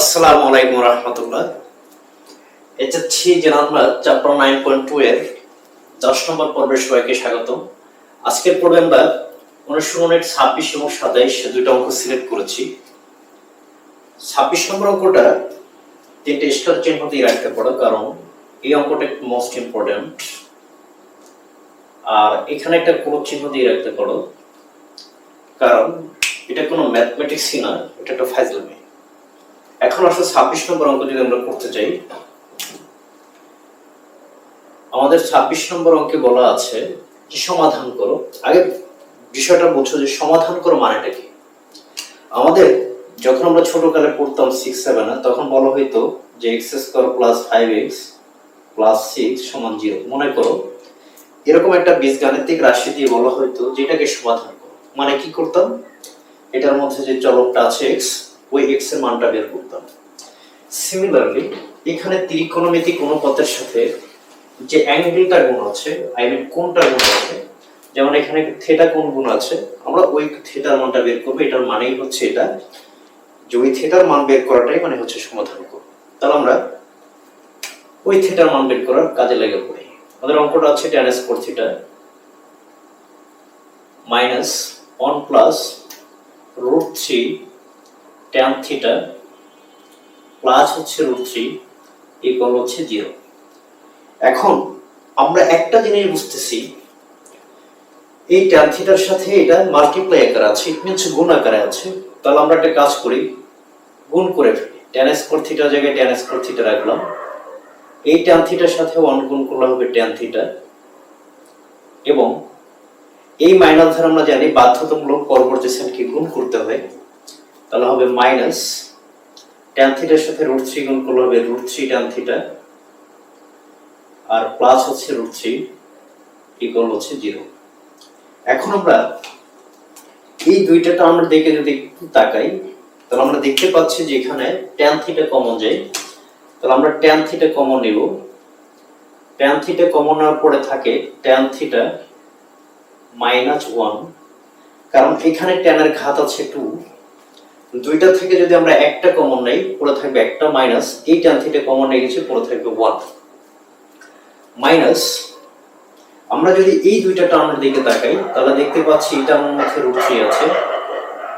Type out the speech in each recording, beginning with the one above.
আসসালামু আলাইকুম রহমতুল্লাহ। HSC general chapter nine point two এর দশ নম্বর পর্বের সবাইকে স্বাগত আজকের পর্বে আমরা উনিশশো মিনিট ছাব্বিশ এবং সাতাইশ দুইটা অঙ্ক সিলেক্ট করেছি। ছাব্বিশ নম্বর অঙ্কটা তিনটে স্টার চিহ্ন দিয়ে রাখতে পারো, কারণ এই অঙ্কটা মোস্ট ইম্পর্টেন্ট আর এখানে একটা কোনো চিহ্ন দিয়ে রাখতে পারো, কারণ এটা কোনো ম্যাথমেটিক্সই না, এটা একটা ফাইজলামি। এখন আসলে ছাব্বিশ নম্বর অঙ্ক যদি আমরা করতে চাই, আমাদের ছাব্বিশ নম্বর অঙ্কে বলা আছে যে সমাধান করো। আগে বিষয়টা বলছো যে সমাধান করো মানেটা কি? আমাদের যখন আমরা ছোটকালে পড়তাম সিক্স সেভেনে তখন বলা হইতো যে x square plus five x plus six সমান জিরো মনে করো, এরকম একটা বীজগাণিতিক রাশি দিয়ে বলা হইতো যেটাকে সমাধান করো। মানে কি করতাম? এটার মধ্যে যে চলকটা আছে এক্স ওই এক্সের মানটা বের করতাম। সিমিলারলি এখানে ত্রিকোণমিতি কোনো পথের সাথে যে অ্যাঙ্গেলটা গুণ আছে আই মিন কোনটা গুণ আছে, যেমন এখানে থেটা কোন গুণ আছে, আমরা ওই থেটার মানটা বের করব, এটার মানেই হচ্ছে এটা। যে ওই থেটার মান বের করাটাই মানে হচ্ছে সমাধান করব। তাহলে আমরা ওই থেটার মান বের করার কাজে লেগে পড়ি। আমাদের অঙ্কটা আছে ten S four minus one plus root three tan theta plus হচ্ছে রুট থ্রি ইকুয়াল হচ্ছে জিরো এখন আমরা একটা জিনিস বুঝতেছি, এই ট্যান থিটার সাথে এটা মাল্টিপ্লাই আকারে আছে ইট মিনস গুণ আকারে আছে। তাহলে আমরা একটা কাজ করি, গুণ করে ফেলি। ট্যান স্কোর জায়গায় ট্যান স্কোর থিটা রাখলাম। এই ট্যান থিটার সাথে ওয়ান গুণ করলে হবে ট্যান থিটা এবং এই মাইনাস ধারা আমরা জানি বাধ্যতামূলক পরবর্তী সেলকে গুণ করতে হয়। তাহলে হবে মাইনাস ট্যান থিটার সাথে রুট থ্রি গুণ করলে হবে রুট থ্রি ট্যান থিটা আর প্লাস হচ্ছে রুট থ্রি ইকুয়াল হচ্ছে জিরো এখন আমরা এই দুইটাটা আমরা দেখে যদি তাকাই, তাহলে আমরা দেখতে পাচ্ছি যে এখানে ট্যান থিটা কমন যায়। তাহলে আমরা ট্যান থিটা কমন নেব। ট্যান থিটা কমন নেওয়ার পরে থাকে ট্যান থিটা মাইনাস ওয়ান কারণ এখানে ট্যানের ঘাত আছে টু দুইটা থেকে যদি আমরা একটা কমন নেই, পড়ে থাকবে একটা মাইনাস এই ট্যান থিটা কমন নিয়ে গেছে পড়ে থাকবে ওয়ান মাইনাস আমরা যদি এই দুইটা টার্মের দিকে তাকাই, তাহলে দেখতে পাচ্ছি এই টার্মের মধ্যে রুট থ্রি আছে,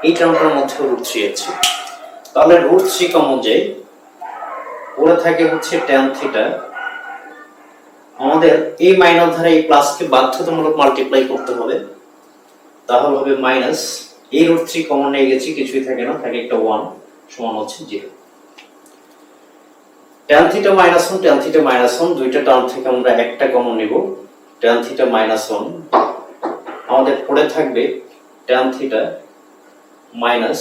এই টার্মটার মধ্যে রুট থ্রি আছে। তাহলে রুট থ্রি কমন যায় পড়ে থাকে হচ্ছে ট্যান থিটা আমাদের এই মাইনাস ধারা এই প্লাসকে বাধ্যতামূলক মাল্টিপ্লাই করতে হবে। তাহলে হবে মাইনাস এই রুট থ্রি কমন নিয়ে গেছি, কিছুই থাকে না, থাকে একটা ওয়ান সমান হচ্ছে zero tan theta minus one tan theta minus one দুইটা টার্ম থেকে আমরা একটা কমন নিব। ট্যান থিটা মাইনাস ওয়ান আমাদের পড়ে থাকবে tan theta minus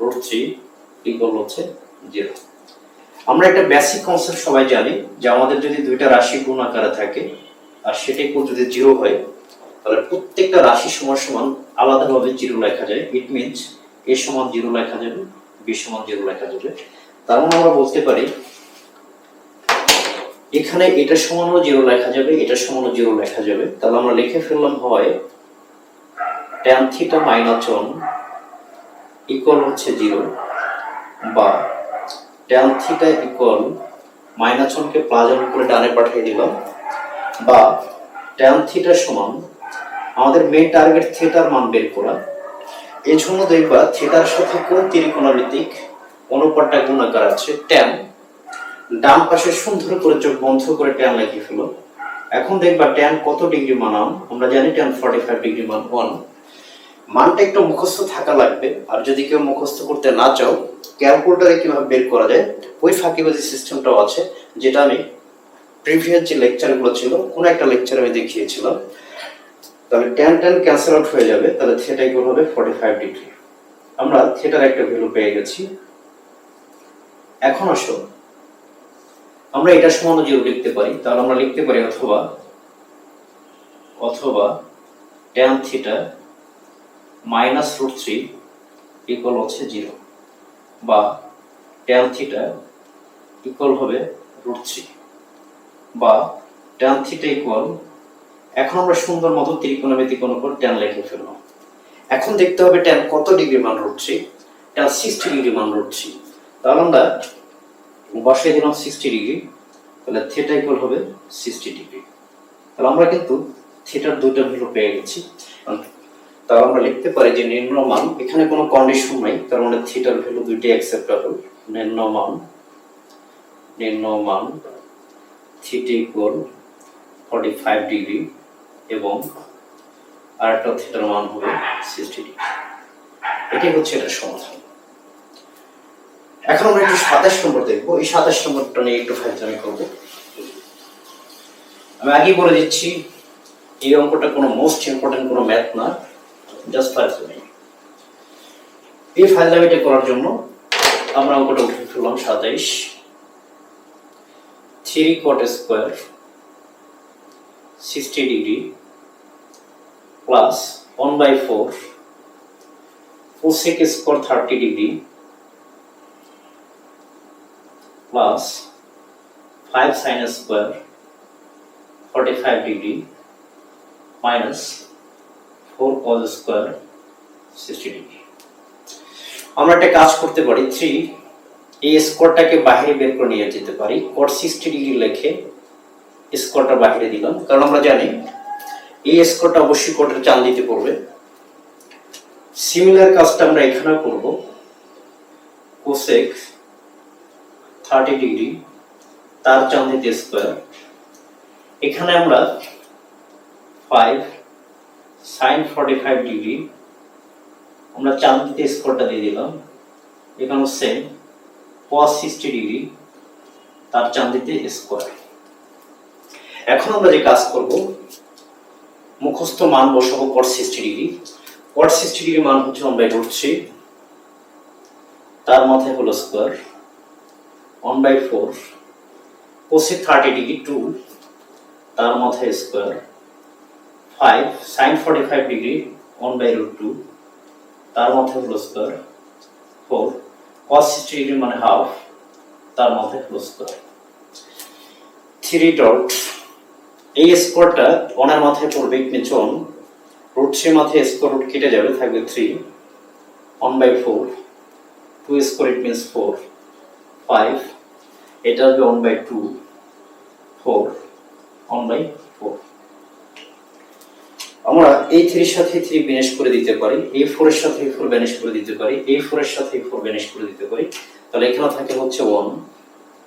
root three equal হচ্ছে জিরো আমরা একটা বেসিক কনসেপ্ট সবাই জানি যে আমাদের যদি দুইটা রাশি গুণ আকারে থাকে, আর সেটা যদি জিরো হয় তাহলে প্রত্যেকটা রাশি সমান সমান আলাদাভাবে জিরো লেখা যায়। ইট মিনস এ সমান জিরো লেখা যাবে বি সমান জিরো লেখা যাবে। তার মানে আমরা বলতে পারি, এখানে এটা সমানও জিরো লেখা যাবে, এটা সমানও জিরো লেখা যাবে। তাহলে আমরা লিখে ফেললাম হয় tan theta minus one equal হচ্ছে জিরো বা ট্যান থিটা ইকুয়াল মাইনাস ওয়ানকে প্লাস ওয়ান করে ডানে পাঠিয়ে দিলাম বা ট্যান থিটা সমান আমাদের মেন টার্গেট থিয়েটার মান বের করা। এই জন্য দেখবা থিয়েটার সাথে কোন ত্রিকোণমিতিক অনুপাতটা গুণাকার আছে? ট্যান ডান পাশে সুন্দর করে চোখ বন্ধ করে ট্যান লিখে ফেলো। এখন দেখবা ট্যান কত ডিগ্রি মানাম আমরা জানি ট্যান ফর্টি ফাইভ ডিগ্রি মান ওয়ান মানটা একটু মুখস্থ থাকা লাগবে। আর যদি কেউ মুখস্থ করতে না চাও, ক্যালকুলেটারে কীভাবে বের করা যায়? ওই ফাঁকিবাজি সিস্টেমটাও আছে, যেটা আমি প্রিভিয়াস যে লেকচারগুলো ছিল, কোনো একটা লেকচার আমি দেখিয়েছিলাম। তাহলে ট্যান ট্যান ক্যান্সেল আউট হয়ে যাবে, তাহলে থিয়েটা ইকুয়াল হবে ফর্টি ফাইভ ডিগ্রি আমরা থিয়েটার একটা ভ্যালু পেয়ে গেছি। এখন আসো, আমরা এটা সমান জিরো লিখতে পারি, তাহলে আমরা লিখতে পারি অথবা অথবা tan theta minus root three equal হচ্ছে জিরো বা ট্যান থিটা ইকুয়াল হবে রুট থ্রি বা ট্যান থিটা ইকুয়াল এখন আমরা সুন্দর মতো ত্রিকোণমিতিক কোণ উপর ট্যান লিখে ফেললাম এখন দেখতে হবে ট্যান কত ডিগ্রি মান root three tan sixty degree মান রুট থ্রি তাহলে আমরা বসাই দিলাম সিক্সটি ডিগ্রি, তাহলে থিটা ইকুয়াল হবে সিক্সটি ডিগ্রি। তাহলে আমরা কিন্তু থিটার দুটো ভ্যালু পেয়ে গেছি। তাহলে আমরা লিখতে পারি যে নিম্ন মান, এখানে কোনো কন্ডিশন নাই, তার মানে থিটার ভ্যালু দুইটি অ্যাকসেপ্টেবল নিম্ন মান নিম্ন মান theta equal forty five degree. এবং আরেকটা থিটার মান হবে সিক্সটি ডিগ্রি এটাই হচ্ছে এটার সমাধান। এখন আমরা একটু সাতাশ নম্বর দেখব। এই সাতাশ নম্বরটা নিয়ে একটু ফাইজলামি করব। আমি আগেই বলে দিচ্ছি, এই অঙ্কটা কোনো মোস্ট ইম্পর্টেন্ট কোনো ম্যাথ না জাস্ট ফাইজলামি। এই ফাইজলামিটা করার জন্য আমরা অঙ্কটা উঠে ফেললাম সাতাইশ। Three cot square sixty degree plus one by four cosec square 30 degree plus 5 sin square 45 degree minus 4 cos square 60 degree আমরা একটা কাজ করতে পারি 3 এই স্কোয়ারটাকে বাইরে বের করে নিয়ে যেতে পারি cot 60 ডিগ্রি লিখে স্কোয়ারটা বাইরে দিলাম। কারণ আমরা জানি এই স্কোয়ারটা অবশ্যই কোটের চাল দিতে পড়বে। সিমিলার কাজটা আমরা এখানেও করব। কোসেক থার্টি ডিগ্রি তার চান্দিতে স্কোয়ার এখানে আমরা five sine forty five degree আমরা চান্দিতে স্কোয়ারটা দিয়ে দিলাম। এখানেও সেম কস সিক্সটি ডিগ্রি তার চান্দিতে স্কোয়ার এখন আমরা যে কাজ করব, মুখস্থ মান বসাবো cot sixty degree cot sixty degree মান হচ্ছে বাই রুট তার মাথায় হলো square one by four cosec thirty degree two তার মাথায় square five sine forty five degree one by root two তার মাথায় হলো square four cos sixty degree মানে হাফ তার মাথায় হলো স্কোয়ার থ্রি ডট এই স্কোয়ারটা ওনার মাথায় পড়বে ওয়ান রুট থ্রি মাথায় স্কোয়ার রুট কেটে যাবে, থাকবে three one by four two square it means four five এটা হবে one by two four one by four আমরা এই থ্রির সাথে থ্রি বিনেশ করে দিতে পারি। এই ফোর এর সাথে ফোর ব্যানিশ করে দিতে পারি। এই ফোর এর সাথে ফোর ব্যানিশ করে দিতে পারি। তাহলে এখানে থাকে হচ্ছে ওয়ান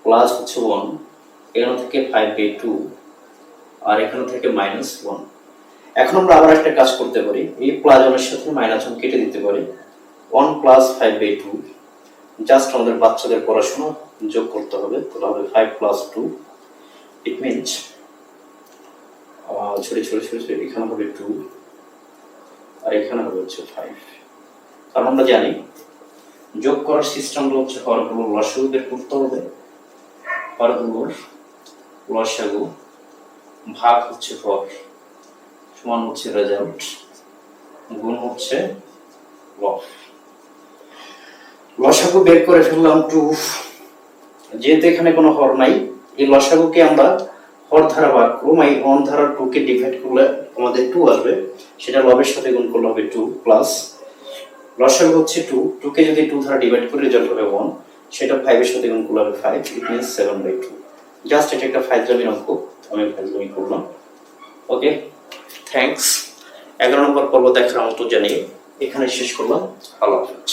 প্লাস হচ্ছে ওয়ান এখানে থেকে ফাইভ বাই টু আর এখানে থেকে মাইনাস ওয়ান এখন আমরা আবার একটা কাজ করতে পারি। এই প্লাস ওয়ানের সাথে মাইনাস ওয়ান কেটে দিতে পারি। One plus five by two just আমাদের বাচ্চাদের পড়াশোনা যোগ করতে হবে। তাহলে হবে five plus two it means ছোট ছোট ছোট ছোট এখানে হবে টু আর এখানে হবে হচ্ছে ফাইভ কারণ আমরা জানি, যোগ করার সিস্টেমটা হচ্ছে হরগুলোর লসাগু বের করতে হবে। হরগুলোর লসাগু ভাগ হচ্ছে হর সমান হচ্ছে রেজাল্ট গুণ হচ্ছে লব লসাগু বের করে ফেললাম টু যেহেতু এখানে কোনো হর নাই, এই লসাগুকে আমরা হর ধারা ভাগ করব এই অন ধারা টু কে ডিভাইড করলে আমাদের টু আসবে, সেটা লবের সাথে গুণ করলে হবে টু প্লাস লসাগু হচ্ছে টু টু কে যদি টু ধারা ডিভাইড করে রেজাল্ট হবে ওয়ান সেটা ফাইভের সাথে গুণ করলে হবে five it means seven by two just এটা একটা ফাইভ ফাইজলামির অঙ্ক। আমি ফাইজলামি করলাম। ওকে থ্যাংকস এগারো নম্বর পর্ব দেখার মতো জানিয়ে এখানে শেষ করলাম। আল্লাহ হাফেজ।